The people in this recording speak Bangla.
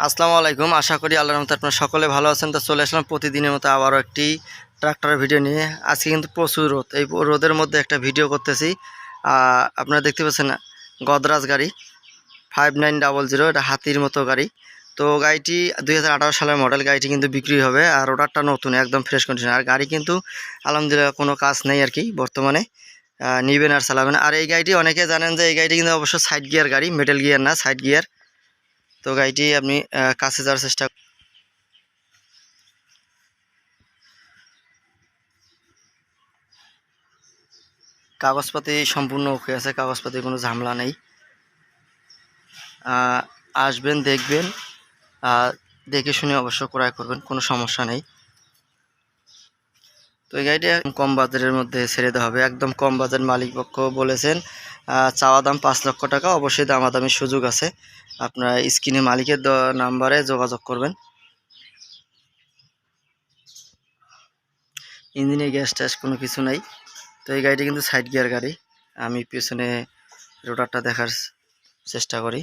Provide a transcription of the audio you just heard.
আসসালামু আলাইকুম। আশা করি আল্লাহর মতো আপনারা সকলে ভালো আছেন। তো চলে আসলাম প্রতিদিনের মতো আবারও একটি ট্রাক্টরের ভিডিও নিয়ে। আজকে কিন্তু প্রচুর রোদ। এই রোদের মধ্যে একটা ভিডিও করতেছি। আপনারা দেখতে পাচ্ছেন গদরাজ গাড়ি। ফাইভ নাইন ডাবল জিরো এটা হাতির মতো গাড়ি। তো গাড়িটি দুই হাজার আঠারো সালের মডেল। গাড়িটি কিন্তু বিক্রি হবে আর ওটারটা নতুন, একদম ফ্রেশ কন্ডিশন আর গাড়ি কিন্তু আলহামদুলিল্লাহ কোনো কাজ নেই আর কি বর্তমানে। নিবেন আর চালাবেন। আর এই গাড়িটি অনেকে জানেন যে এই গাড়িটি কিন্তু অবশ্য সাইড গিয়ার গাড়ি মেটাল গিয়ার না সাইড গিয়ার তো গাড়িটি আপনি কাছে যাওয়ার চেষ্টা কাগজপাতি সম্পূর্ণ ওকে আছে, কাগজপাতি কোনো ঝামেলা নেই। আসবেন, দেখবেন দেখে শুনে অবশ্য ক্রয় করবেন, কোনো সমস্যা নেই। তো এই গাড়িটি কম বাজারের মধ্যে ছেড়ে দেওয়া হবে। একদম কম বাজার মালিক পক্ষ বলেছেন চাওয়া দাম পাঁচ লক্ষ টাকা, অবশ্যই দামা দামাদামির সুযোগ আছে। আপনারা স্ক্রিনে মালিকের নাম্বারে যোগাযোগ করবেন। ইঞ্জিনে গ্যাস ট্যাস কোনো কিছু নাই। তো এই গাড়িটি কিন্তু সাইড গিয়ার গাড়ি। আমি পিছনে রোটারটা দেখার চেষ্টা করি।